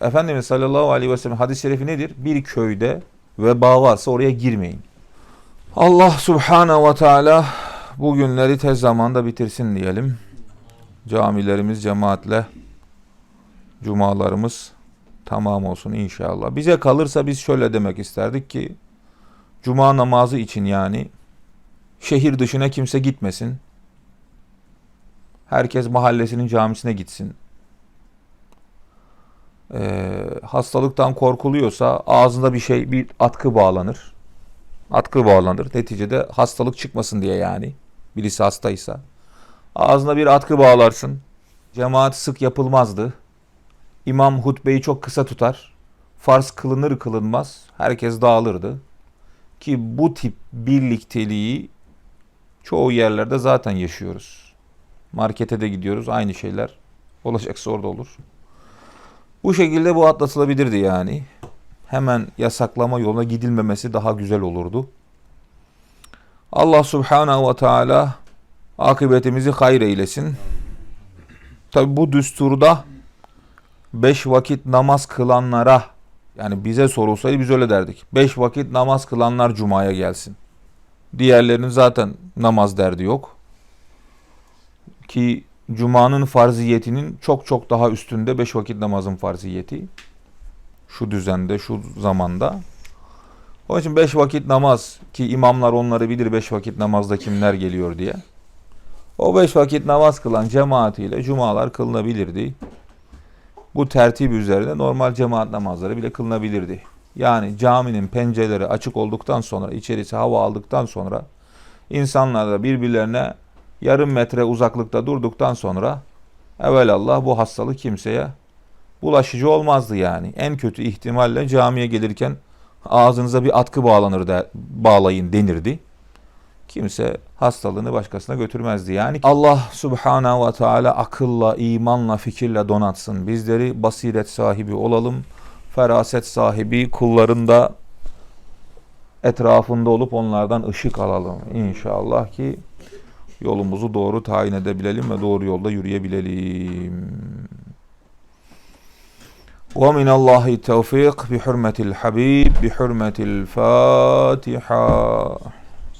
Efendimiz sallallahu aleyhi ve sellem hadis-i şerifi nedir? Bir köyde veba varsa oraya girmeyin. Allah subhanahu ve teala bu günleri tez zamanda bitirsin diyelim. Camilerimiz cemaatle cumalarımız tamam olsun inşallah. Bize kalırsa biz şöyle demek isterdik ki cuma namazı için yani şehir dışına kimse gitmesin. Herkes mahallesinin camisine gitsin. Ee, hastalıktan korkuluyorsa ağzında bir şey bir atkı bağlanır. Atkı bağlanır. Neticede hastalık çıkmasın diye yani. Birisi hastaysa. Ağzına bir atkı bağlarsın. Cemaat sık yapılmazdı. İmam hutbeyi çok kısa tutar. Farz kılınır kılınmaz. Herkes dağılırdı. Ki bu tip birlikteliği çoğu yerlerde zaten yaşıyoruz. Markete de gidiyoruz. Aynı şeyler olacaksa orada olur. Bu şekilde bu atlatılabilirdi yani. Hemen yasaklama yoluna gidilmemesi daha güzel olurdu. Allah subhanahu ve teala akıbetimizi hayır eylesin. Tabi bu düsturda beş vakit namaz kılanlara yani bize sorulsaydı biz öyle derdik. Beş vakit namaz kılanlar cumaya gelsin. Diğerlerinin zaten namaz derdi yok. Ki Cuma'nın farziyetinin çok çok daha üstünde beş vakit namazın farziyeti. Şu düzende, şu zamanda. Onun için beş vakit namaz ki imamlar onları bilir beş vakit namazda kimler geliyor diye. O beş vakit namaz kılan cemaatiyle cumalar kılınabilirdi. Bu tertip üzerine normal cemaat namazları bile kılınabilirdi. Yani caminin pencereleri açık olduktan sonra, içerisi hava aldıktan sonra insanlar da birbirlerine yarım metre uzaklıkta durduktan sonra evelallah bu hastalık kimseye bulaşıcı olmazdı yani. En kötü ihtimalle camiye gelirken ağzınıza bir atkı bağlanır da bağlayın denirdi. Kimse hastalığını başkasına götürmezdi yani. Allah subhanahu ve teala akılla, imanla, fikirle donatsın. Bizleri basiret sahibi olalım. Feraset sahibi kullarında etrafında olup onlardan ışık alalım. İnşallah ki yolumuzu doğru tayin edebilelim ve doğru yolda yürüyebilelim. ومن الله التوفيق بحرمة الحبيب بحرمة الفاتحة